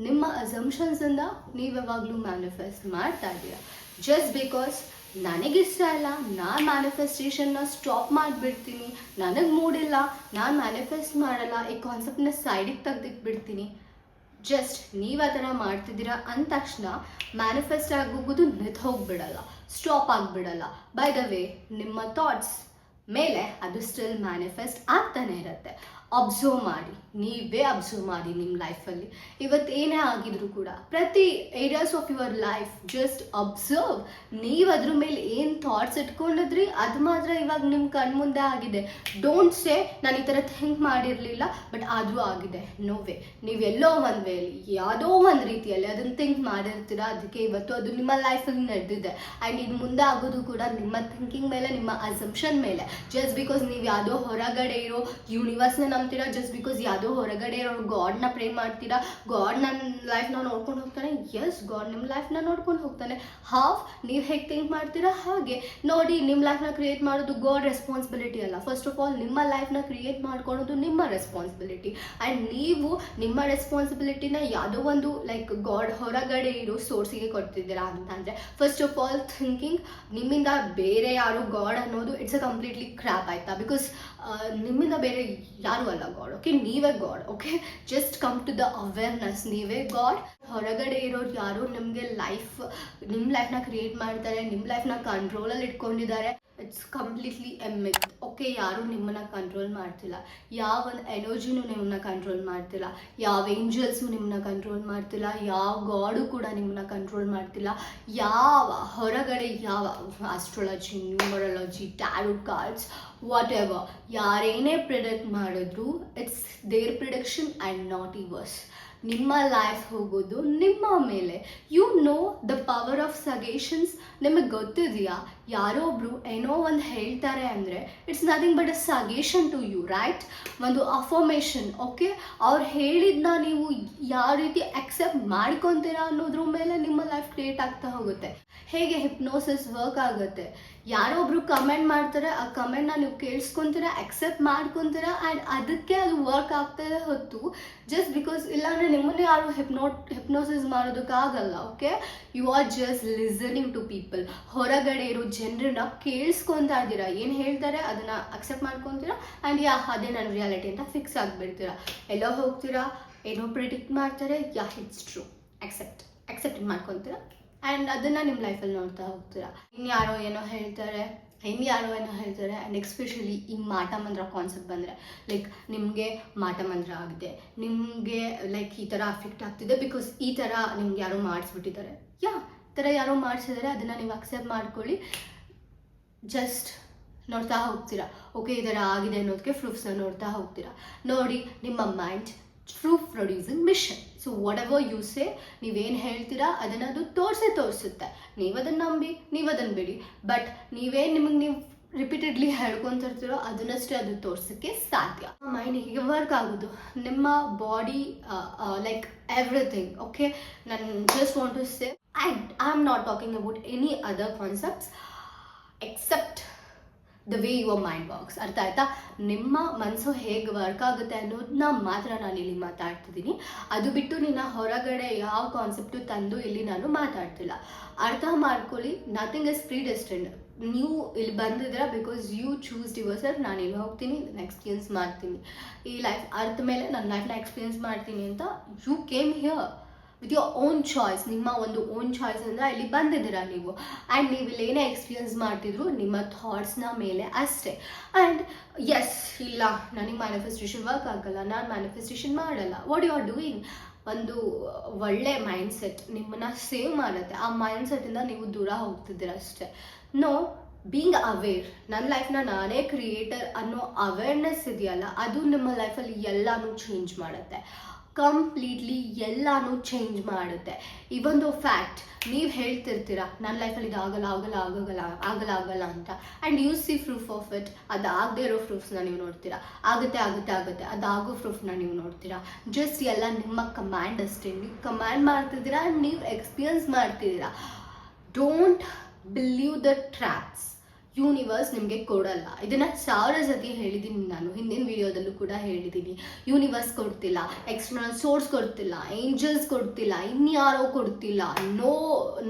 ನಿಮ್ಮ ಅಸಂಪ್ಷನ್ಸಿಂದ ನೀವು ಯಾವಾಗಲೂ ಮ್ಯಾನಿಫೆಸ್ಟ್ ಮಾಡ್ತಾ ಇದ್ದೀರಾ. ಜಸ್ಟ್ ಬಿಕಾಸ್ ನನಗಿಷ್ಟ ಇಲ್ಲ, ನಾನು ಮ್ಯಾನಿಫೆಸ್ಟೇಷನ್ನ ಸ್ಟಾಪ್ ಮಾಡಿಬಿಡ್ತೀನಿ, ನನಗೆ ಮೂಡಿಲ್ಲ ನಾನು ಮ್ಯಾನಿಫೆಸ್ಟ್ ಮಾಡಲ್ಲ ಈ ಕಾನ್ಸೆಪ್ಟನ್ನ ಸೈಡಿಗೆ ತೆಗ್ದಿಟ್ಬಿಡ್ತೀನಿ. ಜಸ್ಟ್ ನೀವು ಆ ಥರ ಮಾಡ್ತಿದ್ದೀರಾ ಅಂದ ತಕ್ಷಣ ಮ್ಯಾನಿಫೆಸ್ಟ್ ಆಗೋಗೋದು ನಿಂತು ಹೋಗ್ಬಿಡಲ್ಲ. ಸ್ಟಾಪ್ ಆಗಿಬಿಡಲ್ಲ. ಬೈ ದ ವೇ ನಿಮ್ಮ ಥಾಟ್ಸ್ ಮೇಲೆ ಅದು ಸ್ಟಿಲ್ ಮ್ಯಾನಿಫೆಸ್ಟ್ ಆಗ್ತಾನೆ ಇರುತ್ತೆ. ಅಬ್ಸರ್ವ್ ಮಾಡಿ, ನೀವೇ ಅಬ್ಸರ್ವ್ ಮಾಡಿ ನಿಮ್ಮ ಲೈಫಲ್ಲಿ ಇವತ್ತು ಏನೇ ಆಗಿದ್ರು ಕೂಡ, ಪ್ರತಿ areas of your life just observe ನೀವು ಅದ್ರ ಮೇಲೆ ಏನು ಥಾಟ್ಸ್ ಇಟ್ಕೊಂಡಿದ್ರಿ, ಅದು ಮಾತ್ರ ಇವಾಗ ನಿಮ್ಮ ಕಣ್ಮುಂದೆ ಆಗಿದೆ. ಡೋಂಟ್ ಸೇ ನಾನು ಈ ಥರ ಥಿಂಕ್ ಮಾಡಿರಲಿಲ್ಲ ಬಟ್ ಆದರೂ ಆಗಿದೆ. ನೋ ವೇ ನೀವೆಲ್ಲೋ ಒಂದು ವೇಲಿ ಯಾವುದೋ ಒಂದು ರೀತಿಯಲ್ಲಿ ಅದನ್ನು ಥಿಂಕ್ ಮಾಡಿರ್ತೀರ ಅದಕ್ಕೆ ಇವತ್ತು ಅದು ನಿಮ್ಮ ಲೈಫಲ್ಲಿ ನಡೆದಿದೆ. ಆ್ಯಂಡ್ ಇದು ಮುಂದೆ ಆಗೋದು ಕೂಡ ನಿಮ್ಮ ಥಿಂಕಿಂಗ್ ಮೇಲೆ, ನಿಮ್ಮ ಅಸಂಪ್ಷನ್ ಮೇಲೆ. ಜಸ್ಟ್ ಬಿಕಾಸ್ ನೀವು ಯಾವುದೋ ಹೊರಗಡೆ ಇರೋ ಯೂನಿವರ್ಸ್ನ ನಂಬ್ತೀರಾ ಜಸ್ಟ್ ಬಿಕಾಸ್ ಯಾವುದೋ ಹೊರಗಡೆ ಇರೋ ಗಾಡ್ನ ಪ್ರೇ ಮಾಡ್ತೀರಾ? ಗಾಡ್ ನನ್ನ ಲೈಫ್ನ ನೋಡ್ಕೊಂಡು ಹೋಗ್ತಾನೆ? ಎಸ್ ಗಾಡ್ ನಿಮ್ಮ ಲೈಫ್ನ ನೋಡ್ಕೊಂಡು ಹೋಗ್ತಾನೆ. ಹಾಫ್ ನೀವು ಹೇಗೆ ಥಿಂಕ್ ಮಾಡ್ತೀರಾ? ಹಾಗೆ. ನೋಡಿ ನಿಮ್ಮ ಲೈಫ್ನ ಕ್ರಿಯೇಟ್ ಮಾಡೋದು ಗಾಡ್ ರೆಸ್ಪಾನ್ಸಿಬಿಲಿಟಿ ಅಲ್ಲ. ಫಸ್ಟ್ ಆಫ್ ಆಲ್ ನಿಮ್ಮ ಲೈಫ್ನ ಕ್ರಿಯೇಟ್ ಮಾಡ್ಕೊಳೋದು ನಿಮ್ಮ ರೆಸ್ಪಾನ್ಸಿಬಿಲಿಟಿ ಆ್ಯಂಡ್ ನೀವು ನಿಮ್ಮ ರೆಸ್ಪಾನ್ಸಿಬಿಲಿಟಿನ ಯಾವುದೋ ಒಂದು ಲೈಕ್ ಗಾಡ್ ಹೊರಗಡೆ ಇರೋ ಸೋರ್ಸಿಗೆ ಕೊಡ್ತಿದ್ದೀರಾ ಅಂತಂದರೆ ಫಸ್ಟ್ ಆಫ್ ಆಲ್ ಥಿಂಕಿಂಗ್ ನಿಮ್ಮಿಂದ ಬೇರೆ ಯಾರು ಗಾಡ್ ಅನ್ನೋದು ಇಟ್ಸ್ ಅ ಕಂಪ್ಲೀಟ್ಲಿ ಕ್ರ್ಯಾಪ್ ಆಯ್ತಾ? ಬಿಕಾಸ್ ನಿಮ್ಮಿಂದ ಬೇರೆ ಯಾರು ಅಲ್ಲ ಗಾಡ್ ಓಕೆ ನೀವೇ God okay just come to the awareness ನೀವೇ ಗಾಡ್. ಹೊರಗಡೆ ಇರೋರು ಯಾರು ನಿಮಗೆ ಲೈಫ್ ನಿಮ್ಮ ಲೈಫ್ನ ಕ್ರಿಯೇಟ್ ಮಾಡ್ತಾರೆ ನಿಮ್ಮ ಲೈಫ್ನ ಕಂಟ್ರೋಲಲ್ಲಿ ಇಟ್ಕೊಂಡಿದ್ದಾರೆ. ಇಟ್ಸ್ ಕಂಪ್ಲೀಟ್ಲಿ ಎಮ್ಮಿತ್ ಓಕೆ ಯಾರೂ ನಿಮ್ಮನ್ನು ಕಂಟ್ರೋಲ್ ಮಾಡ್ತಿಲ್ಲ. ಯಾವ ಒಂದು ಎನರ್ಜಿನೂ ನಿಮ್ಮನ್ನ ಕಂಟ್ರೋಲ್ ಮಾಡ್ತಿಲ್ಲ. ಯಾವ ಏಂಜಲ್ಸು ನಿಮ್ಮನ್ನ ಕಂಟ್ರೋಲ್ ಮಾಡ್ತಿಲ್ಲ. ಯಾವ ಗಾಡು ಕೂಡ ನಿಮ್ಮನ್ನ ಕಂಟ್ರೋಲ್ ಮಾಡ್ತಿಲ್ಲ. ಯಾವ ಹೊರಗಡೆ, ಯಾವ astrology numerology tarot cards whatever ಯಾರೇನೇ predict ಮಾಡಿದ್ರು it's their prediction and not yours ನಿಮ್ಮ ಲೈಫ್ ಹೋಗೋದು ನಿಮ್ಮ ಮೇಲೆ. You know the power of suggestions ನಿಮಗೆ ಗೊತ್ತಿದೆಯಾ? ಯಾರೋ ಒಬ್ರು ಏನೋ ಒಂದು ಹೇಳ್ತಾರೆ ಅಂದರೆ it's nothing but a suggestion to you right ಒಂದು ಅಫರ್ಮೇಷನ್ ಓಕೆ ಅವ್ರು ಹೇಳಿದ್ನ ನೀವು ಯಾವ ರೀತಿ ಅಕ್ಸೆಪ್ಟ್ ಮಾಡ್ಕೊತೀರಾ ಅನ್ನೋದ್ರ ಮೇಲೆ ನಿಮ್ಮ ಲೈಫ್ ಕ್ರಿಯೇಟ್ ಆಗ್ತಾ ಹೋಗುತ್ತೆ. ಹೇಗೆ ಹಿಪ್ನೋಸಿಸ್ ವರ್ಕ್ ಆಗುತ್ತೆ? ಯಾರೋ ಒಬ್ರು ಕಮೆಂಟ್ ಮಾಡ್ತಾರೆ, ಆ ಕಮೆಂಟ್ನ ನೀವು ಕೇಳಿಸ್ಕೊಂತೀರ ಅಕ್ಸೆಪ್ಟ್ ಮಾಡ್ಕೊಂತೀರ ಆ್ಯಂಡ್ ಅದಕ್ಕೆ ಅದು ವರ್ಕ್ ಆಗ್ತದೆ ಹೊತ್ತು ಜಸ್ಟ್ ಬಿಕಾಸ್ ಇಲ್ಲಾಂದರೆ ನಿಮ್ಮನ್ನೇ ಯಾರು ಹೆಪ್ನೋಟ್ hypnosis ಮಾಡೋದಕ್ಕಾಗಲ್ಲ okay you are just listening to people ಹೊರಗಡೆ ಇರೋ ಜನರನ್ನ ಕೇಳಿಸ್ಕೊತಾ ಇದ್ದೀರಾ, ಏನು ಹೇಳ್ತಾರೆ, ಅದನ್ನು ಅಕ್ಸೆಪ್ಟ್ ಮಾಡ್ಕೊತೀರಾ ಆ್ಯಂಡ್ ಯಾ, ಅದೇ ನನ್ನ ರಿಯಾಲಿಟಿ ಅಂತ ಫಿಕ್ಸ್ ಆಗಿಬಿಡ್ತೀರಾ. ಎಲ್ಲೋ ಹೋಗ್ತೀರಾ, ಏನೋ ಪ್ರಿಡಿಕ್ಟ್ ಮಾಡ್ತಾರೆ, yeah it's true accept accept ಮಾಡ್ಕೊತೀರಾ? And ಅದನ್ನು ನಿಮ್ಮ ಲೈಫಲ್ಲಿ ನೋಡ್ತಾ ಹೋಗ್ತೀರಾ? ಇನ್ಯಾರೋ ಏನೋ ಹೇಳ್ತಾರೆ ಇನ್ಯಾರೋ ಏನೋ ಹೇಳ್ತಾರೆ ಆ್ಯಂಡ್ ಎಕ್ಸ್ಪೆಷಲಿ ಈ ಮಾಟ ಮಂತ್ರ ಕಾನ್ಸೆಪ್ಟ್ ಬಂದರೆ ಲೈಕ್ ನಿಮಗೆ ಮಾಟ ಮಂತ್ರ ಆಗಿದೆ, ನಿಮಗೆ ಲೈಕ್ ಈ ಥರ ಅಫೆಕ್ಟ್ ಆಗ್ತಿದೆ ಬಿಕಾಸ್ ಈ ಥರ ನಿಮ್ಗೆ ಯಾರೋ ಮಾಡಿಸ್ಬಿಟ್ಟಿದ್ದಾರೆ. ಯಾ ಥರ ಯಾರೋ ಮಾಡಿಸಿದ್ದಾರೆ ಅದನ್ನು ನೀವು ಅಕ್ಸೆಪ್ಟ್ ಮಾಡ್ಕೊಳ್ಳಿ. ಜಸ್ಟ್ ನೋಡ್ತಾ ಹೋಗ್ತೀರಾ. ಓಕೆ ಈ ಥರ ಆಗಿದೆ ಅನ್ನೋದಕ್ಕೆ ಪ್ರೂಫ್ಸ್ನ ನೋಡ್ತಾ ಹೋಗ್ತೀರಾ. ನೋಡಿ, ನಿಮ್ಮ mind proof producing machine so whatever you say ನೀವೇನು ಹೇಳ್ತೀರಾ, ಅದನ್ನು ಅದು ತೋರಿಸೇ ತೋರಿಸುತ್ತೆ. ನೀವು ಅದನ್ನು ನಂಬಿ ನೀವು ಅದನ್ನು ಬಿಡಿ. ಬಟ್ ನೀವೇನು ನಿಮಗೆ ನೀವು ರಿಪೀಟೆಡ್ಲಿ ಹೇಳ್ಕೊತಿರ್ತೀರೋ ಅದನ್ನಷ್ಟೇ ಅದು ತೋರ್ಸೋಕ್ಕೆ ಸಾಧ್ಯ. ಮೈಂಡ್ ಹೀಗೆ ವರ್ಕ್ ಆಗೋದು. ನಿಮ್ಮ ಬಾಡಿ ಲೈಕ್ ಎವ್ರಿಥಿಂಗ್ ಓಕೆ ನಾನು just want to say I I am not talking about any other concepts except the way your mind works ಅರ್ಥ ಆಯ್ತಾ? ನಿಮ್ಮ ಮನಸ್ಸು ಹೇಗೆ ವರ್ಕ್ ಆಗುತ್ತೆ ಅನ್ನೋದನ್ನ ಮಾತ್ರ ನಾನು ಇಲ್ಲಿ ಮಾತಾಡ್ತಿದ್ದೀನಿ. ಅದು ಬಿಟ್ಟು ನಿನ್ನ ಹೊರಗಡೆ ಯಾವ ಕಾನ್ಸೆಪ್ಟು ತಂದು ಇಲ್ಲಿ ನಾನು ಮಾತಾಡ್ತಿಲ್ಲ. ಅರ್ಥ ಮಾಡ್ಕೊಳ್ಳಿ ನಥಿಂಗ್ ಇಸ್ ಪ್ರೀ ಡೆಸ್ಟೆಂಡ್ ನೀವು ಇಲ್ಲಿ ಬಂದಿದ್ರೆ ಬಿಕಾಸ್ ಯು ಚೂಸ್ ಡಿವರ್ ಸರ್ ನಾನು ಇಲ್ಲಿ ಹೋಗ್ತೀನಿ ಎಕ್ಸ್ಪೀರಿಯನ್ಸ್ ಮಾಡ್ತೀನಿ. ಈ ಲೈಫ್ ಅರ್ಥ ಮೇಲೆ ನನ್ನ ಲೈಫ್ನ ಎಕ್ಸ್ಪೀರಿಯನ್ಸ್ ಮಾಡ್ತೀನಿ ಅಂತ you came here with your own choice ನಿಮ್ಮ ಒಂದು ಓನ್ ಚಾಯ್ಸ್ ಅಂದರೆ ಇಲ್ಲಿ ಬಂದಿದ್ದೀರಾ ನೀವು. ಆ್ಯಂಡ್ ನೀವು ಇಲ್ಲಿ ಏನೇ ಎಕ್ಸ್ಪೀರಿಯನ್ಸ್ ಮಾಡ್ತಿದ್ರು ನಿಮ್ಮ ಥಾಟ್ಸ್ನ ಮೇಲೆ ಅಷ್ಟೇ. ಆ್ಯಂಡ್ ಎಸ್ ಇಲ್ಲ, ನನಗೆ ಮ್ಯಾನಿಫೆಸ್ಟೇಷನ್ ವರ್ಕ್ ಆಗಲ್ಲ, ನಾನು ಮ್ಯಾನಿಫೆಸ್ಟೇಷನ್ ಮಾಡಲ್ಲ. ವಾಟ್ ಯು ಆರ್ ಡೂಯಿಂಗ್ ಒಂದು ಒಳ್ಳೆ ಮೈಂಡ್ ಸೆಟ್ ನಿಮ್ಮನ್ನ ಸೇವ್ ಮಾಡುತ್ತೆ. ಆ ಮೈಂಡ್ ಸೆಟ್ಟಿಂದ ನೀವು ದೂರ ಹೋಗ್ತಿದ್ದೀರ ಅಷ್ಟೇ. ನೋ ಬೀಂಗ್ ಅವೇರ್ ನನ್ನ ಲೈಫ್ನ ನಾನೇ ಕ್ರಿಯೇಟರ್ ಅನ್ನೋ ಅವೇರ್ನೆಸ್ ಇದೆಯಲ್ಲ, ಅದು ನಿಮ್ಮ ಲೈಫಲ್ಲಿ ಎಲ್ಲನೂ ಚೇಂಜ್ ಮಾಡುತ್ತೆ. ಕಂಪ್ಲೀಟ್ಲಿ ಎಲ್ಲಾನು ಚೇಂಜ್ ಮಾಡುತ್ತೆ. ಇವೊಂದು ಫ್ಯಾಕ್ಟ್ ನೀವು ಹೇಳ್ತಿರ್ತೀರ ನನ್ನ ಲೈಫಲ್ಲಿ ಇದು ಆಗಲ್ಲ ಆಗಲ್ಲ ಆಗಲ್ಲ ಆಗಲ್ಲ ಆಗಲ್ಲ ಅಂತ. And you see proof of it ಅದು ಆಗದೆ ಇರೋ ಪ್ರೂಫ್ಸ್ನ ನೀವು ನೋಡ್ತೀರಾ. ಆಗುತ್ತೆ ಆಗುತ್ತೆ ಆಗುತ್ತೆ. ಅದಾಗೋ ಪ್ರೂಫ್ನ ನೀವು ನೋಡ್ತೀರಾ. ಜಸ್ಟ್ ಎಲ್ಲ ನಿಮ್ಮ ಕಮ್ಯಾಂಡ್ ಅಷ್ಟೇ. ನೀವು ಕಮ್ಯಾಂಡ್ ಮಾಡ್ತಿದ್ದೀರಾ ಆ್ಯಂಡ್ ನೀವು ಎಕ್ಸ್ಪೀರಿಯನ್ಸ್ ಮಾಡ್ತಿದ್ದೀರಾ. Don't believe the traps universe ನಿಮಗೆ ಕೊಡಲ್ಲ. ಇದನ್ನು ಸಾವಿರ ಸತಿ ಹೇಳಿದ್ದೀನಿ ನಾನು. ಹಿಂದಿನ ವಿಡಿಯೋದಲ್ಲೂ ಕೂಡ ಹೇಳಿದ್ದೀನಿ ಯೂನಿವರ್ಸ್ ಕೊಡ್ತಿಲ್ಲ. ಎಕ್ಸ್ಟರ್ನಲ್ ಸೋರ್ಸ್ ಕೊಡ್ತಿಲ್ಲ. ಏಂಜಲ್ಸ್ ಕೊಡ್ತಿಲ್ಲ. ಇನ್ಯಾರೋ ಕೊಡ್ತಿಲ್ಲ. No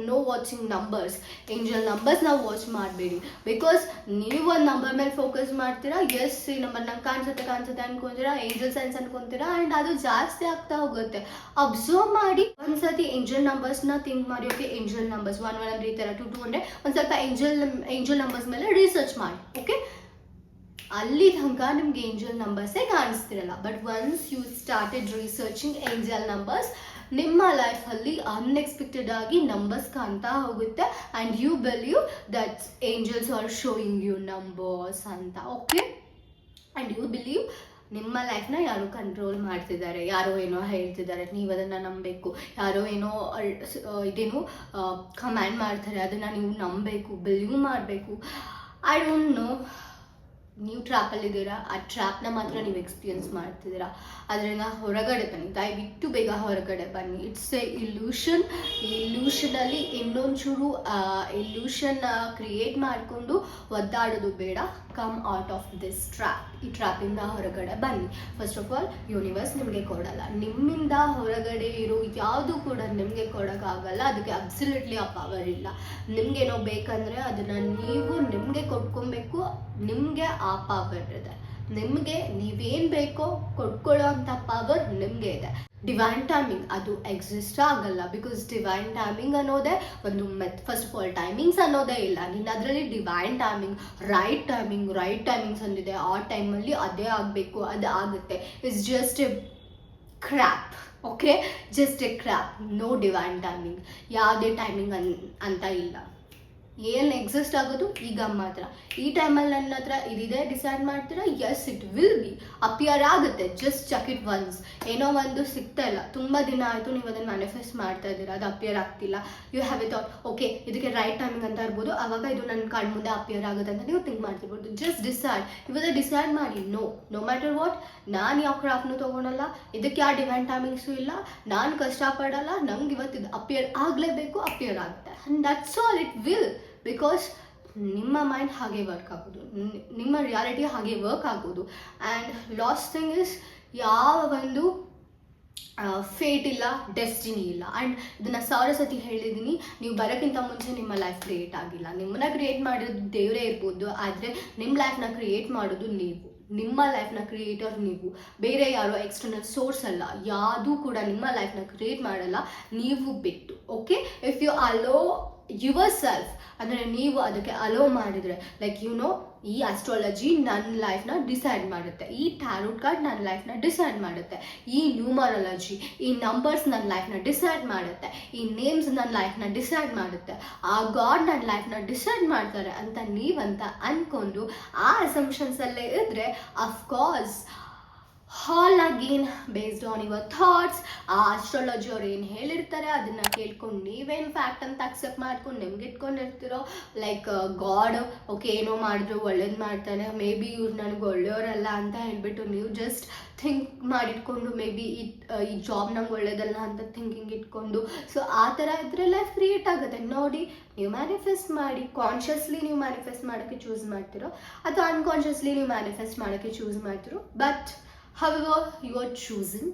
no watching numbers angel numbers ನಾವು ವಾಚ್ ಮಾಡಬೇಡಿ. ಬಿಕಾಸ್ ನೀವು ಒಂದು ನಂಬರ್ ಮೇಲೆ ಫೋಕಸ್ ಮಾಡ್ತೀರಾ. ಎಸ್ ಈ ನಂಬರ್ ನಂಗೆ ಕಾಣಿಸುತ್ತೆ ಕಾಣಿಸುತ್ತೆ ಅನ್ಕೊಂತೀರಾ. ಏಂಜಲ್ ಸೈನ್ಸ್ ಅನ್ಕೊಂತೀರಾ. ಆ್ಯಂಡ್ ಅದು ಜಾಸ್ತಿ ಆಗ್ತಾ ಹೋಗುತ್ತೆ. ಅಬ್ಸರ್ವ್ ಮಾಡಿ. ಒಂದ್ಸತಿ ಏಂಜಲ್ ನಂಬರ್ಸ್ನ ಥಿಂಕ್ ಮಾಡಿ. Okay angel numbers one one ಅಂದ್ರೆ ಈ ಥರ ಟು ಟು ಅಂದರೆ ಒಂದು ಸ್ವಲ್ಪ ಏಂಜಲ್ ಏಂಜಲ್ ನಂಬರ್ಸ್ ಮೇಲೆ ರಿಸರ್ಚ್ ಮಾಡಿ ಓಕೆ ಅಲ್ಲಿ ತನಕ ನಿಮ್ಗೆ ಏಂಜಲ್ ನಂಬರ್ಸೇ ಕಾಣಿಸ್ತಿರಲ್ಲ. But once you started researching angel numbers ನಿಮ್ಮ ಲೈಫಲ್ಲಿ ಅನ್ಎಕ್ಸ್ಪೆಕ್ಟೆಡ್ ಆಗಿ ನಂಬರ್ಸ್ ಕಾಣ್ತಾ ಹೋಗುತ್ತೆ. And you believe that's angels are showing you numbers ಅಂತ ಓಕೆ ಆ್ಯಂಡ್ ಯು ಬಿಲೀವ್ ನಿಮ್ಮ ಲೈಫ್ನ ಯಾರು ಕಂಟ್ರೋಲ್ ಮಾಡ್ತಿದ್ದಾರೆ, ಯಾರೋ ಏನೋ ಹೇಳ್ತಿದ್ದಾರೆ, ನೀವು ಅದನ್ನು ನಂಬಬೇಕು, ಯಾರೋ ಏನೋ ಇದೇನು ಕಮ್ಯಾಂಡ್ ಮಾಡ್ತಾರೆ, ಅದನ್ನು ನೀವು ನಂಬಬೇಕು ಬಿಲೀವ್ ಮಾಡಬೇಕು. ಐ ಡೋಂಟ್ ನೋ ನೀವು ಟ್ರ್ಯಾಪಲ್ಲಿದ್ದೀರಾ ಆ ಟ್ರ್ಯಾಪ್ನ ಮಾತ್ರ ನೀವು ಎಕ್ಸ್ಪೀರಿಯನ್ಸ್ ಮಾಡ್ತಿದ್ದೀರಾ. ಅದರಿಂದ ಹೊರಗಡೆ ಬನ್ನಿ. ದಯವಿಟ್ಟು ಬೇಗ ಹೊರಗಡೆ ಬನ್ನಿ. ಇಟ್ಸ್ ಎ ಇಲ್ಯೂಷನ್ ಇಲ್ಯೂಷನಲ್ಲಿ ಇನ್ನೊಂಚೂರು ಇಲ್ಯೂಷನ್ ಕ್ರಿಯೇಟ್ ಮಾಡಿಕೊಂಡು ಒದ್ದಾಡೋದು ಬೇಡ. Come out of this trap ಈ ಟ್ರ್ಯಾಪಿಂದ ಹೊರಗಡೆ ಬನ್ನಿ. ಫಸ್ಟ್ ಆಫ್ ಆಲ್ ಯೂನಿವರ್ಸ್ ನಿಮಗೆ ಕೊಡಲ್ಲ. ನಿಮ್ಮಿಂದ ಹೊರಗಡೆ ಇರೋ ಯಾವುದು ಕೂಡ ನಿಮಗೆ ಕೊಡೋಕ್ಕಾಗಲ್ಲ. ಅದಕ್ಕೆ ಅಬ್ಸಲ್ಯೂಟ್ಲಿ ಆ ಪವರ್ ಇಲ್ಲ. ನಿಮ್ಗೇನೋ ಬೇಕಂದರೆ ಅದನ್ನು ನೀವು ನಿಮಗೆ ಕೊಟ್ಕೊಬೇಕು. ನಿಮಗೆ ಆ ಪವರ್ ಇದೆ. ನಿಮಗೆ ನೀವೇನು ಬೇಕೋ ಕೊಟ್ಕೊಳ್ಳೋ ಅಂಥ ಪವರ್ ನಿಮಗೆ ಇದೆ. ಡಿವೈನ್ ಟೈಮಿಂಗ್ ಅದು ಎಕ್ಸಿಸ್ಟ್ ಆಗಲ್ಲ. ಬಿಕಾಸ್ ಡಿವೈನ್ ಟೈಮಿಂಗ್ ಅನ್ನೋದೇ ಒಂದು myth first of all timings ಅನ್ನೋದೇ ಇಲ್ಲ. ನೀನು ಅದರಲ್ಲಿ divine timing right timing right timings ಅಂದಿದೆ ಆ ಟೈಮಲ್ಲಿ ಅದೇ ಆಗಬೇಕು, ಅದು ಆಗುತ್ತೆ. It's just a crap okay just a crap no divine timing ಯಾವುದೇ ಟೈಮಿಂಗ್ ಅನ್, ಅಂತ ಇಲ್ಲ. ಏನು ಎಕ್ಸಿಸ್ಟ್ ಆಗೋದು? ಈಗ ಮಾತ್ರ. ಈ ಟೈಮಲ್ಲಿ ನನ್ನ ಹತ್ರ ಇದಿದೆ ಡಿಸೈಡ್ ಮಾಡ್ತೀರಾ? Yes it will be appear ಆಗುತ್ತೆ ಜಸ್ಟ್ ಚಕ್ ಇಟ್ ಒನ್ಸ್ ಏನೋ ಒಂದು ಸಿಗ್ತಾ ಇಲ್ಲ. ತುಂಬ ದಿನ ಆಯಿತು ನೀವು ಅದನ್ನು ಮ್ಯಾನಿಫೆಸ್ಟ್ ಮಾಡ್ತಾ ಇದ್ದೀರಾ, ಅದು ಅಪಿಯರ್ ಆಗ್ತಿಲ್ಲ. You have a thought okay ಇದಕ್ಕೆ ರೈಟ್ ಟೈಮಿಂಗ್ ಅಂತ ಇರ್ಬೋದು. ಆವಾಗ ಇದು ನನ್ನ ಕಣ್ಣು ಮುಂದೆ ಅಪಿಯರ್ ಆಗುತ್ತೆ ಅಂತ ನೀವು ಥಿಂಕ್ ಮಾಡ್ತಿರ್ಬೋದು. ಜಸ್ಟ್ ಡಿಸೈಡ್ ಇವಾಗ ಡಿಸೈಡ್ ಮಾಡಿ ನೋ ನೋ ಮ್ಯಾಟರ್ ವಾಟ್ ನಾನು ಯಾವ ಕ್ರಾಫ್ಟ್ನು ತೊಗೊಳಲ್ಲ, ಇದಕ್ಕೆ ಯಾವ ಡಿಮ್ಯಾಂಡ್ ಟೈಮಿಂಗ್ಸು ಇಲ್ಲ, ನಾನು ಕಷ್ಟಪಡಲ್ಲ, ನಂಗೆ ಇವತ್ತು ಇದು ಅಪಿಯರ್ ಆಗಲೇಬೇಕು ಅಪಿಯರ್ ಆಗುತ್ತೆ. And that's all it will because ನಿಮ್ಮ ಮೈಂಡ್ ಹಾಗೆ ವರ್ಕ್ ಆಗೋದು. ನಿಮ್ಮ ರಿಯಾಲಿಟಿ ಹಾಗೆ ವರ್ಕ್ ಆಗೋದು. ಆ್ಯಂಡ್ ಲಾಸ್ಟ್ ಥಿಂಗ್ ಇಸ್ ಯಾವ ಒಂದು ಫೇಟ್ ಇಲ್ಲ ಡೆಸ್ಟಿನಿ ಇಲ್ಲ. ಆ್ಯಂಡ್ ಇದನ್ನು ಸಾವಿರ ಸತಿ ಹೇಳಿದ್ದೀನಿ ನೀವು ಬರೋಕ್ಕಿಂತ ಮುಂಚೆ ನಿಮ್ಮ ಲೈಫ್ ಕ್ರಿಯೇಟ್ ಆಗಿಲ್ಲ. ನಿಮ್ಮನ್ನ ಕ್ರಿಯೇಟ್ ಮಾಡಿರೋದು ದೇವರೇ ಇರ್ಬೋದು. ಆದರೆ ನಿಮ್ಮ ಲೈಫ್ನ ಕ್ರಿಯೇಟ್ ಮಾಡೋದು ನೀವು. ನಿಮ್ಮ ಲೈಫ್ನ ಕ್ರಿಯೇಟರ್ ನೀವು. ಬೇರೆ ಯಾರೋ ಎಕ್ಸ್ಟರ್ನಲ್ ಸೋರ್ಸ್ ಅಲ್ಲ. ಯಾವುದೂ ಕೂಡ ನಿಮ್ಮ ಲೈಫ್ನ ಕ್ರಿಯೇಟ್ ಮಾಡಲ್ಲ. ನೀವು ಬಿಟ್ಟು. Okay if you allow yourself ಅಂದರೆ ನೀವು ಅದಕ್ಕೆ ಅಲೋ ಮಾಡಿದರೆ ಲೈಕ್ ಯು ನೋ ಈ ಆಸ್ಟ್ರಾಲಜಿ ನನ್ನ ಲೈಫ್ನ ಡಿಸೈಡ್ ಮಾಡುತ್ತೆ. ಈ ಟ್ಯಾರೋಟ್ ಕಾರ್ಡ್ ನನ್ನ ಲೈಫ್ನ ಡಿಸೈಡ್ ಮಾಡುತ್ತೆ. ಈ ನ್ಯೂಮರಾಲಜಿ ಈ ನಂಬರ್ಸ್ ನನ್ನ ಲೈಫ್ನ ಡಿಸೈಡ್ ಮಾಡುತ್ತೆ. ಈ ನೇಮ್ಸ್ ನನ್ನ ಲೈಫ್ನ ಡಿಸೈಡ್ ಮಾಡುತ್ತೆ. ಆ ಗಾಡ್ ನನ್ನ ಲೈಫ್ನ ಡಿಸೈಡ್ ಮಾಡ್ತಾರೆ ಅಂತ ನೀವಂತ ಅಂದ್ಕೊಂಡು ಆ ಅಸಂಪ್ಷನ್ಸಲ್ಲೇ ಇದ್ದರೆ of course all again based on your thoughts ಆ ಆಸ್ಟ್ರಾಲಜಿ ಅವ್ರು ಏನು ಹೇಳಿರ್ತಾರೆ ಅದನ್ನ ಕೇಳ್ಕೊಂಡು ನೀವೇನು ಫ್ಯಾಕ್ಟ್ ಅಂತ ಅಕ್ಸೆಪ್ಟ್ ಮಾಡ್ಕೊಂಡು ನಿಮ್ಗೆ ಇಟ್ಕೊಂಡಿರ್ತೀರೋ ಲೈಕ್ ಗಾಡ್ ಓಕೆ ಏನೋ ಮಾಡಿದ್ರು, ಒಳ್ಳೇದು ಮಾಡ್ತಾನೆ ಮೇ ಬಿ ಇವ್ರು ನನಗೆ ಒಳ್ಳೆಯವರಲ್ಲ ಅಂತ ಹೇಳ್ಬಿಟ್ಟು ನೀವು ಜಸ್ಟ್ ಥಿಂಕ್ ಮಾಡಿಟ್ಕೊಂಡು ಮೇ ಬಿ ಈ ಈ ಜಾಬ್ ನಂಗೆ ಒಳ್ಳೇದಲ್ಲ ಅಂತ ಥಿಂಕಿಂಗ್ ಇಟ್ಕೊಂಡು ಸೊ ಆ ಥರ ಇದ್ರೆ ಲೈಫ್ ಕ್ರಿಯೇಟ್ ಆಗುತ್ತೆ. ನೋಡಿ, ನೀವು ಮ್ಯಾನಿಫೆಸ್ಟ್ ಮಾಡಿ ಕಾನ್ಷಿಯಸ್ಲಿ ನೀವು ಮ್ಯಾನಿಫೆಸ್ಟ್ ಮಾಡೋಕ್ಕೆ ಚೂಸ್ ಮಾಡ್ತಿರೋ, ಅಥವಾ ಅನ್ಕಾನ್ಷಿಯಸ್ಲಿ ನೀವು ಮ್ಯಾನಿಫೆಸ್ಟ್ ಮಾಡೋಕ್ಕೆ ಚೂಸ್ ಮಾಡ್ತಿರೋ but however you are choosing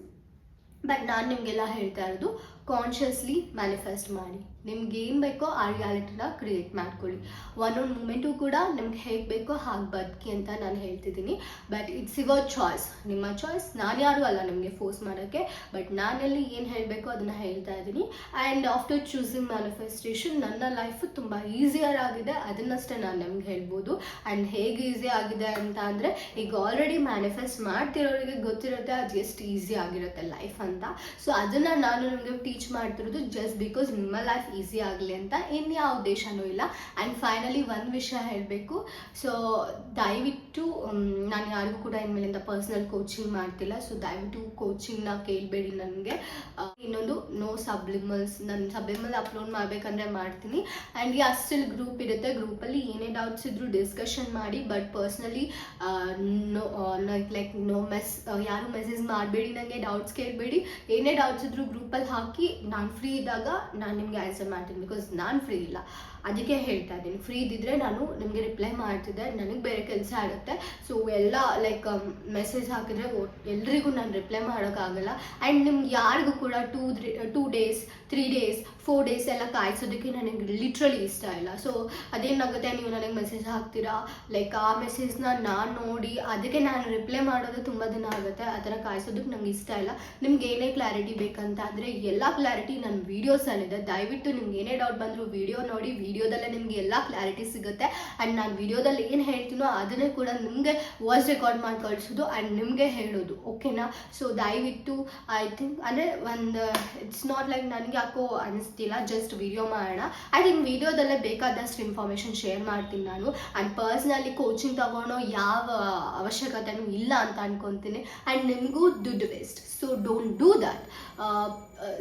but ನಾನು ನಿಮಗೆಲ್ಲ ಹೇಳ್ತಾ ಇರೋದು ಕಾನ್ಷಿಯಸ್ಲಿ ಮ್ಯಾನಿಫೆಸ್ಟ್ ಮಾಡಿ. ನಿಮ್ಗೆ ಏನು ಬೇಕೋ ಆ ರಿಯಾಲಿಟಿನ ಕ್ರಿಯೇಟ್ ಮಾಡ್ಕೊಳ್ಳಿ. ಒಂದೊಂದು ಮೂಮೆಂಟು ಕೂಡ ನಿಮ್ಗೆ ಹೇಗೆ ಬೇಕೋ ಹಾಗೆ ಬದುಕಿ ಅಂತ ನಾನು ಹೇಳ್ತಿದ್ದೀನಿ. ಬಟ್ ಇಟ್ಸ್ ಯುವರ್ ಚಾಯ್ಸ್ ನಿಮ್ಮ ಚಾಯ್ಸ್ ನಾನು ಯಾರು ಅಲ್ಲ ನಿಮಗೆ ಫೋರ್ಸ್ ಮಾಡೋಕ್ಕೆ. ಬಟ್ ನಾನಲ್ಲಿ ಏನು ಹೇಳಬೇಕೋ ಅದನ್ನು ಹೇಳ್ತಾ ಇದ್ದೀನಿ. ಆ್ಯಂಡ್ ಆಫ್ಟರ್ ಚೂಸಿಂಗ್ ಮ್ಯಾನಿಫೆಸ್ಟೇಷನ್ ನನ್ನ ಲೈಫು ತುಂಬ ಈಸಿಯರ್ ಆಗಿದೆ. ಅದನ್ನಷ್ಟೇ ನಾನು ನಿಮ್ಗೆ ಹೇಳ್ಬೋದು. ಆ್ಯಂಡ್ ಹೇಗೆ ಈಸಿ ಆಗಿದೆ ಅಂತ ಅಂದರೆ, ಈಗ ಆಲ್ರೆಡಿ ಮ್ಯಾನಿಫೆಸ್ಟ್ ಮಾಡ್ತಿರೋರಿಗೆ ಗೊತ್ತಿರುತ್ತೆ, ಅದು ಎಷ್ಟು ಈಸಿ ಆಗಿರುತ್ತೆ ಲೈಫ್ ಅಂತ. ಸೊ ಅದನ್ನು ನಾನು ನಿಮಗೆ ಟೀಚ್ ಮಾಡ್ತಿರೋದು ಜಸ್ಟ್ ಬಿಕಾಸ್ ನಿಮ್ಮ ಲೈಫ್ ಈಸಿ ಆಗಲಿ ಅಂತ ಇನ್ಯಾವ ಉದ್ದೇಶನೂ ಇಲ್ಲ. ಆ್ಯಂಡ್ ಫೈನಲಿ ಒಂದು ವಿಷಯ ಹೇಳಬೇಕು. ಸೊ ದಯವಿಟ್ಟು ನಾನು ಯಾರಿಗೂ ಕೂಡ ಇನ್ಮೇಲಿಂದ ಪರ್ಸ್ನಲ್ ಕೋಚಿಂಗ್ ಮಾಡ್ತಿಲ್ಲ. ಸೊ ದಯವಿಟ್ಟು ಕೋಚಿಂಗ್ನ ಕೇಳಬೇಡಿ ನನಗೆ. ಇನ್ನೊಂದು ನೋ ಸಬ್ಲಿಮಲ್ಸ್ ನಾನು ಸಬ್ಲಿಮಲ್ ಅಪ್ಲೋಡ್ ಮಾಡಬೇಕಂದ್ರೆ ಮಾಡ್ತೀನಿ. ಆ್ಯಂಡ್ ಈ ಸ್ಟಿಲ್ ಗ್ರೂಪ್ ಇರುತ್ತೆ. ಗ್ರೂಪಲ್ಲಿ ಏನೇ ಡೌಟ್ಸ್ ಇದ್ರೂ ಡಿಸ್ಕಷನ್ ಮಾಡಿ. But personally no like no mess ಯಾರು ಮೆಸೇಜ್ ಮಾಡಬೇಡಿ ನನಗೆ ಡೌಟ್ಸ್ ಕೇಳಬೇಡಿ. ಏನೇ ಡೌಟ್ಸ್ ಇದ್ರೂ ಗ್ರೂಪಲ್ಲಿ ಹಾಕಿ ನಾನು ಫ್ರೀ ಇದ್ದಾಗ ನಾನು ನಿಮಗೆ ಆನ್ಸರ್ ಮಾಡ್ತೀನಿ ಬಿಕಾಸ್ ನಾನು ಫ್ರೀ ಇಲ್ಲ. ಅದಕ್ಕೆ ಹೇಳ್ತಾ ಇದ್ದೀನಿ. ಫ್ರೀ ಇದ್ದಿದ್ರೆ ನಾನು ನಿಮಗೆ ರಿಪ್ಲೈ ಮಾಡ್ತಿದ್ದೆ. ನನಗೆ ಬೇರೆ ಕೆಲಸ ಆಗುತ್ತೆ. ಸೊ ಎಲ್ಲ ಲೈಕ್ ಮೆಸೇಜ್ ಹಾಕಿದ್ರೆ ಎಲ್ರಿಗೂ ನಾನು ರಿಪ್ಲೈ ಮಾಡೋಕ್ಕಾಗಲ್ಲ. ಆ್ಯಂಡ್ ನಿಮ್ಗೆ ಯಾರಿಗೂ ಕೂಡ two three two days three days four days ಎಲ್ಲ ಕಾಯಿಸೋದಕ್ಕೆ ನನಗೆ ಲಿಟ್ರಲಿ ಇಷ್ಟ ಇಲ್ಲ. ಸೊ ಅದೇನಾಗುತ್ತೆ? ನೀವು ನನಗೆ ಮೆಸೇಜ್ ಹಾಕ್ತೀರಾ? ಲೈಕ್ ಆ ಮೆಸೇಜ್ನ ನಾನು ನೋಡಿ, ಅದಕ್ಕೆ ನಾನು ರಿಪ್ಲೈ ಮಾಡೋದು ತುಂಬ ದಿನ ಆಗುತ್ತೆ. ಆ ಥರ ಕಾಯಿಸೋದಕ್ಕೆ ನಂಗೆ ಇಷ್ಟ ಇಲ್ಲ. ನಿಮ್ಗೆ ಏನೇ ಕ್ಲಾರಿಟಿ ಬೇಕಂತ ಅಂದರೆ ಎಲ್ಲ ಕ್ಲಾರಿಟಿ ನನ್ನ ವೀಡಿಯೋಸಲ್ಲಿದೆ ದಯವಿಟ್ಟು ನಿಮ್ಗೆ ಏನೇ ಡೌಟ್ ಬಂದರೂ ವೀಡಿಯೋ ನೋಡಿ ವೀಡಿಯೋದಲ್ಲೇ ನಿಮಗೆ ಎಲ್ಲ ಕ್ಲಾರಿಟಿ ಸಿಗುತ್ತೆ. ಆ್ಯಂಡ್ ನಾನು ವೀಡಿಯೋದಲ್ಲಿ ಏನು ಹೇಳ್ತೀನೋ ಅದನ್ನೇ ಕೂಡ ನಿಮಗೆ ವಾಯ್ಸ್ ರೆಕಾರ್ಡ್ ಮಾಡಿ ಕಳಿಸೋದು ಆ್ಯಂಡ್ ನಿಮಗೆ ಹೇಳೋದು. ಓಕೆನಾ ಸೊ ದಯವಿಟ್ಟು ಐ ಥಿಂಕ್ ಅಂದರೆ ಒಂದು ಇಟ್ಸ್ ನಾಟ್ ಲೈಕ್ ನನಗೆ ಯಾಕೋ ಅನಿಸ್ತಿಲ್ಲ. ಜಸ್ಟ್ ವಿಡಿಯೋ ಮಾಡೋಣ. ಐ ಥಿಂಕ್ ವಿಡಿಯೋದಲ್ಲೇ ಬೇಕಾದಷ್ಟು ಇನ್ಫಾರ್ಮೇಷನ್ ಶೇರ್ ಮಾಡ್ತೀನಿ ನಾನು. ಆ್ಯಂಡ್ ಪರ್ಸ್ನಲಿ ಕೋಚಿಂಗ್ ತಗೊಳ್ಳೋ ಯಾವ ಅವಶ್ಯಕತೆನೂ ಇಲ್ಲ ಅಂತ ಅನ್ಕೊತೀನಿ. ಆ್ಯಂಡ್ ನಿಮಗೂ ದುಡ್ಡು waste so don't do that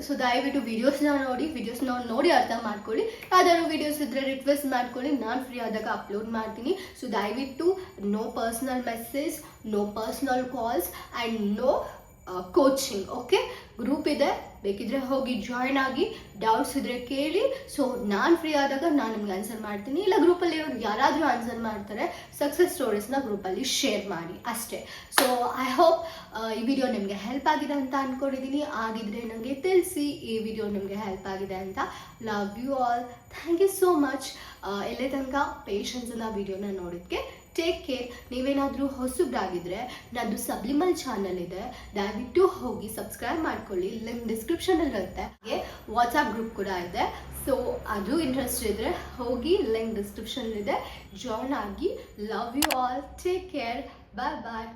so ದಯವಿಟ್ಟು ವಿಡಿಯೋಸ್ನ ನೋಡಿ ವಿಡಿಯೋಸ್ನ ನೋಡಿ ಅರ್ಥ ಮಾಡ್ಕೊಳ್ಳಿ. ಯಾವ್ದಾದ್ರು ವಿಡಿಯೋಸ್ ಇದ್ರೆ ರಿಕ್ವೆಸ್ಟ್ ಮಾಡ್ಕೊಳ್ಳಿ. ನಾನು ಫ್ರೀ ಆದಾಗ ಅಪ್ಲೋಡ್ ಮಾಡ್ತೀನಿ. ಸೊ ದಯವಿಟ್ಟು no personal message no personal calls and no coaching okay group ಇದೆ. ಬೇಕಿದ್ರೆ ಹೋಗಿ ಜಾಯ್ನ್ ಆಗಿ ಡೌಟ್ಸ್ ಇದ್ರೆ ಕೇಳಿ. ಸೊ ನಾನು ಫ್ರೀ ಆದಾಗ ನಾನು ನಿಮ್ಗೆ ಆನ್ಸರ್ ಮಾಡ್ತೀನಿ. ಇಲ್ಲ ಗ್ರೂಪಲ್ಲಿ ಯಾರಾದರೂ ಆನ್ಸರ್ ಮಾಡ್ತಾರೆ. ಸಕ್ಸಸ್ ಸ್ಟೋರೀಸ್ನ ಗ್ರೂಪಲ್ಲಿ ಶೇರ್ ಮಾಡಿ ಅಷ್ಟೇ. ಸೊ ಐ ಹೋಪ್ ಈ ವಿಡಿಯೋ ನಿಮಗೆ ಹೆಲ್ಪ್ ಆಗಿದೆ ಅಂತ ಅಂದ್ಕೊಂಡಿದ್ದೀನಿ ಆಗಿದ್ರೆ ನನಗೆ ತಿಳಿಸಿ ಈ ವಿಡಿಯೋ ನಿಮಗೆ ಹೆಲ್ಪ್ ಆಗಿದೆ ಅಂತ. Love you all thank you so much ಎಲ್ಲೇ ತನಕ ಪೇಷನ್ಸನ್ನ ವಿಡಿಯೋನ ನೋಡೋದಕ್ಕೆ ಟೇಕ್ ಕೇರ್ ನೀವೇನಾದರೂ ಹೊಸಬ್ರಾಗಿದ್ದರೆ ನಂದು ಸಬ್ಲಿಮಲ್ ಚಾನಲ್ ಇದೆ. ದಯವಿಟ್ಟು ಹೋಗಿ ಸಬ್ಸ್ಕ್ರೈಬ್ ಮಾಡ್ಕೊಳ್ಳಿ. ಲಿಂಕ್ ಡಿಸ್ಕ್ರಿಪ್ಷನಲ್ಲಿ ಇರುತ್ತೆ. ಹಾಗೆ ವಾಟ್ಸಪ್ ಗ್ರೂಪ್ ಕೂಡ ಇದೆ. ಸೊ ಅದು ಇಂಟ್ರೆಸ್ಟ್ ಇದ್ದರೆ ಹೋಗಿ ಲಿಂಕ್ ಡಿಸ್ಕ್ರಿಪ್ಷನ್ ಇದೆ. ಜಾಯ್ನ್ ಆಗಿ. Love you all take care bye bye